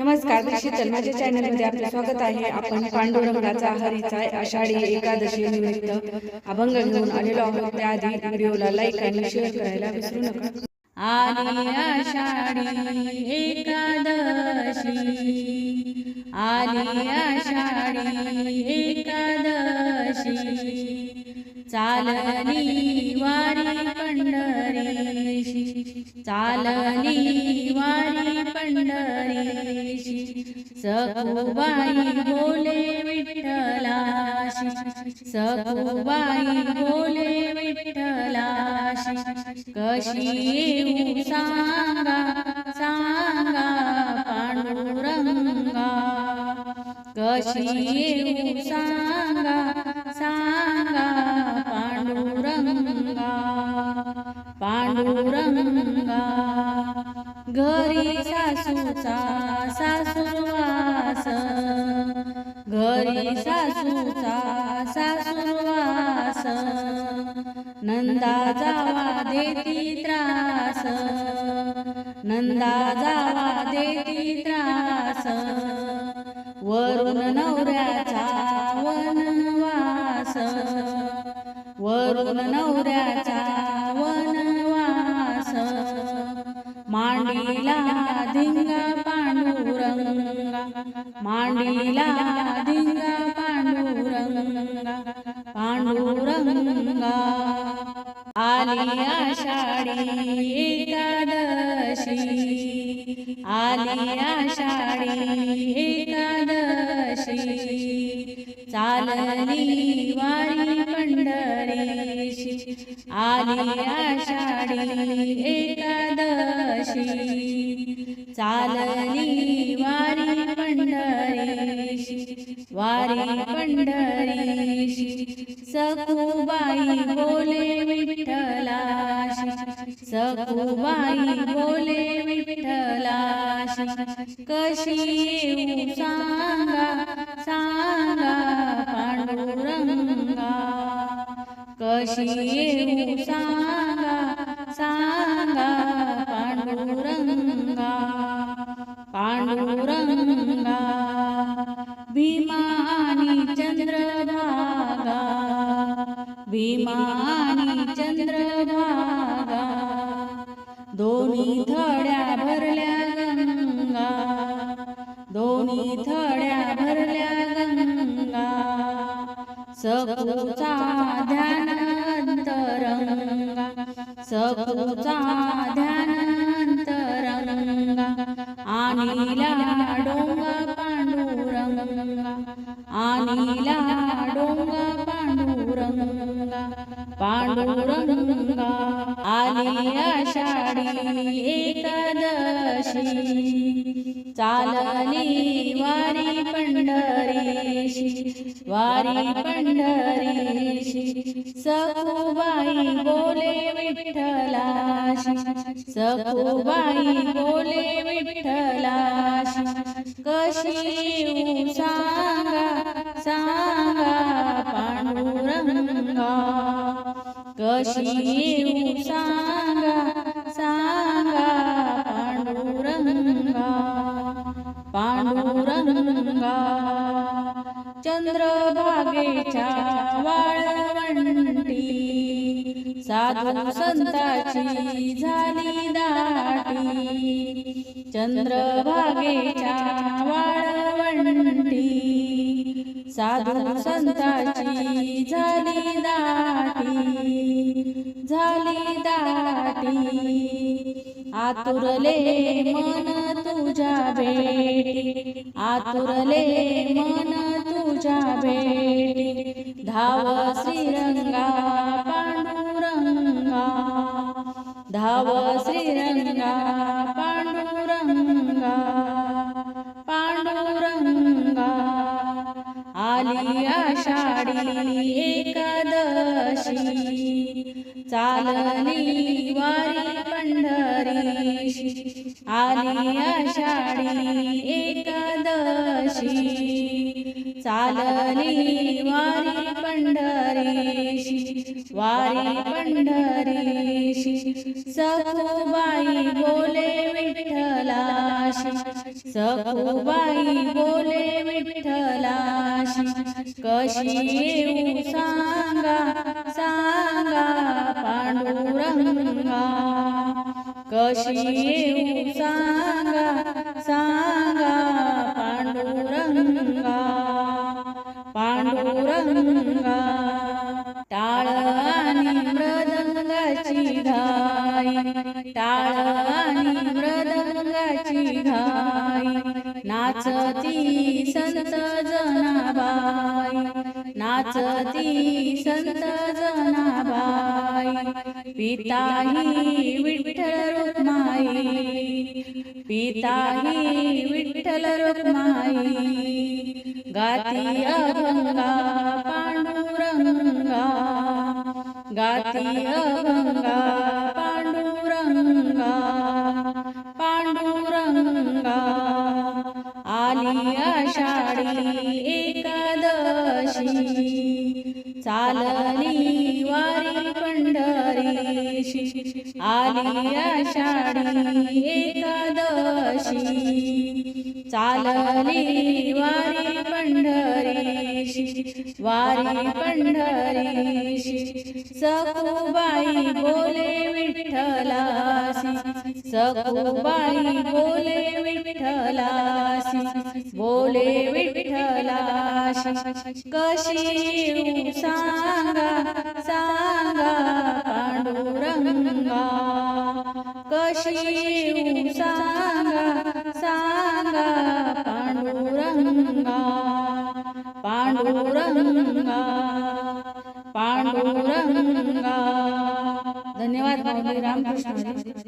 नमस्कार मी शीतल माझ्या चॅनलमध्ये आपले स्वागत आहे. आपण पांडुरंगाचा हरीचा आषाढी एकादशी निमित्त अभंग घेऊन आलेलो आहोत. त्याआधी व्हिडिओला लाईक आणि शेअर करायला विसरू नका. आली आषाढी एकादशी. आली आषाढी एकादशी. चालली वारी पंढरीशी चालली वारी पंढरीशी सखुबाई बोले विठ्ठलाशी सखुबाई बोले विठ्ठलाशी कशी येऊ सांगा सांगा पांडुरंगा कशी येऊ सांगा सांगा पांडुरंगा घरी सासूचा सासूवास घरी सासूचा सासूवास नंदा जावा देती त्रास. नंदा जावा देती त्रास. वरून नवऱ्याचा वनवास. वरून नवऱ्याचा मांडीला धिंगा पांडुरंगा मांडीला धिंगा पांडुरंगा पांडुरंगा आली आषाढी एकादशी आली आषाढी एकादशी चालली वारी पंढरीशी आली आषाढी एकादशी चालली वारी पंढरीशी वारी पंढरीशी सखूबाई बोले सखुबाई बोले विठ्ठलाशी कशी सांगा सांगा पांडुरंगा. कशी सांगा सांगा पांडुरंगा. पांडुरंगा भीमानी चंद्रभागा. भीमानी चंद्रभागा दोन्ही थड्या भरल्या गंगा. दोन्ही थड्या भरल्या गंगा. सखूचा ध्यान अंतरंगा. सखूचा ध्यान अंतरंगा. आनीला डोंगा पांडुरंगा. आनीला डोंगा पांडुरंगा. पांडुरंगा. आली आषाढी एकादशी. चालली वारी पंढरीशी वारी पंढरीशी. सखुबाई बोले विठ्ठलाशी सखुबाई बोले विठ्ठलाशी. कशी कशी सांगा सांगा पांडुरंगा पांडुरंगा. चंद्रभागेच्या वाळवंटी साधू संताची झाली दाटी. चंद्रभागेच्या वाळवंटी साधू संताची झाली दाटी. झाली दाटी. आतुरले मन तुझ्या भेटी आतुरले मन तुझ्या भेटी धाव श्रीरंगा पांडुरंगा. धाव श्रीरंगा पांडुरंगा. पांडुरंगा. आली आषाढी एकादशी. चालली वारी पंढरीशी आली आषाढी एकादशी. चालली वारी पंढरीशी वारी पंढरीशी सखुबाई बोले विठ्ठलाशी. सखूबाई बोले विठ्ठलाशी कशी येऊ सांगा सांगा पांडुरंगा. कशी येऊ सांगा सांगा पांडुरंगा. पांडुरंगा टाळानी मृदंगाची घाई. नाचती संत जनाबाई. नाचती संत जनाबाई. पिताही विठ्ठल रुक्माई. पिताही विठ्ठल रुक्माई. गाती अभंगा पांडुरंगा. गाती अभंगा पांडुरंगा पांडुरंगा. आली आषाढी एकादशी. चालली वारी पंढरीशी. आली आषाढी एकादशी. चालली वारी पंढरीशी. वारी पंढरीशी. सखूबाई बोले विठ्ठला. सखूबाई बोले विठ्ठलाशी बोले विठ्ठलाशी कशी सांगा सांगा पांडुरंगा. कशी सांगा सांगा पांडुरंगा पांडुरंगा पांडुरंगा. धन्यवाद रामकृष्ण